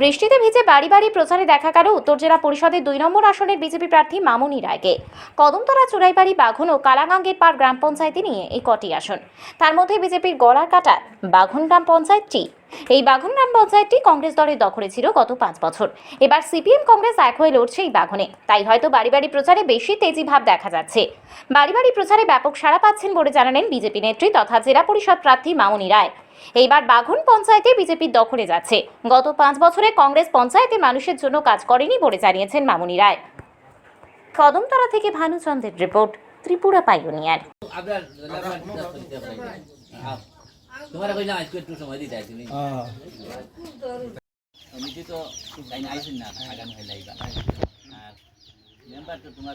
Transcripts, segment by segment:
বৃষ্টিতে ভিজে বাড়ি বাড়ি প্রচারে দেখা গেল উত্তর জেলা পরিষদের দুই নম্বর আসনের বিজেপি প্রার্থী মামুনি রায়কে। কদমতলা, চুরাইবাড়ি, বাঘন ও কালাগাঙ্গের পাড় গ্রাম পঞ্চায়েতে নিয়ে এই কটি আসন। তার মধ্যে বিজেপির গড়ার কাটা বাঘন গ্রাম পঞ্চায়েতটি। এই বাঘন গ্রাম পঞ্চায়েতটি কংগ্রেস দলের দখলে ছিল গত পাঁচ বছর। এবার সিপিএম কংগ্রেস এক হয়ে লড়ছে এই বাঘনে। তাই হয়তো বাড়ি বাড়ি প্রচারে বেশি তেজি ভাব দেখা যাচ্ছে। বাড়ি বাড়ি প্রচারে ব্যাপক সাড়া পাচ্ছেন বলে জানালেন বিজেপি নেত্রী তথা জেলা পরিষদ প্রার্থী মামুনি রায়। এইবার বাঘন পঞ্চায়েতে বিজেপির দখলে যাচ্ছে। গত পাঁচ বছরে কংগ্রেস পঞ্চায়েতে মানুষের জন্য কাজ করেনি বলে জানিয়েছেন মামুনি রায়। কদমতলা থেকে ভানুচন্দ্রের রিপোর্ট ত্রিপুরা পাইওনিয়ার। তোমার কইলাম আজকে একটু সময় দিতে আইছি এমনিতে তো আইছেন না আগামী হয় আর মেম্বার তো তোমার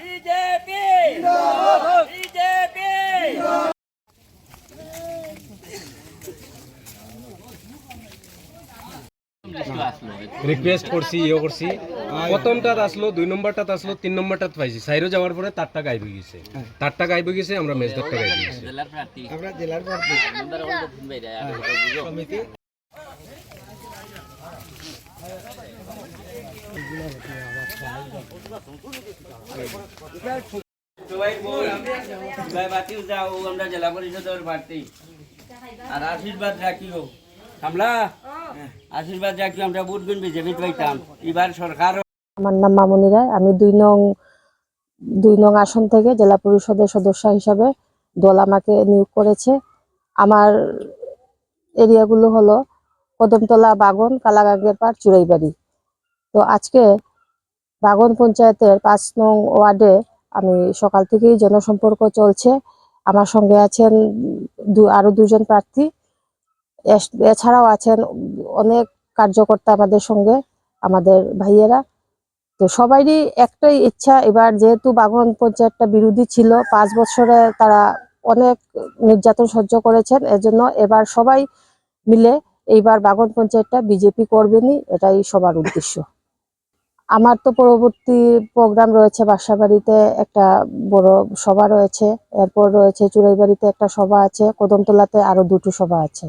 বিজেপি বিজেপি লিস্ট আসলো রিকোয়েস্ট করছি ইয়ে করছি। প্রথমটাত আসলো দুই নম্বরটাত আসলো তিন নম্বরটাত পাইছি। সাইরো যাওয়ার পরে তারটা গাইব গেছে। তারটা গাইব গেছে আমরা মেজদারটা গাইব গেছে। জেলার আমরা জেলার প্রার্থী। জেলা পরিষদের প্রার্থী। আর আশীর্বাদ রাখিও। কামলা আশীর্বাদ আমরা বিজেপি পাইতাম। এবার সরকার আমার নাম মামনি রায়। আমি দুই নং দুই নং আসন থেকে জেলা পরিষদের সদস্য হিসাবে দল আমাকে নিয়োগ করেছে। আমার এরিয়াগুলো হলো কদমতলা বাগন, কালাগাঙ্গের পাড় চুরাইবাড়ি তো আজকে বাগন পঞ্চায়েতের পাঁচ নং ওয়ার্ডে আমি সকাল থেকেই জনসম্পর্ক চলছে। আমার সঙ্গে আছেন দু- আরও দুজন প্রার্থী। এছাড়াও আছেন অনেক কার্যকর্তা আমাদের সঙ্গে, আমাদের ভাইয়েরা। তো সবারই একটাই ইচ্ছা, এবার যেহেতু বাগন পঞ্চায়েতটা বিরোধী ছিল, পাঁচ বছরে তারা অনেক নির্যাতন সহ্য করেছেন, এজন্য এবার সবাই মিলে এইবার বাগন পঞ্চায়েতটা বিজেপি করবেনই, এটাই সবার উদ্দেশ্য। আমার তো পরবর্তী প্রোগ্রাম রয়েছে বাসাবাড়িতে, একটা বড় সভা রয়েছে, এরপর রয়েছে চুরাইবাড়িতে একটা সভা আছে, কদমতলাতে আরও দুটো সভা আছে।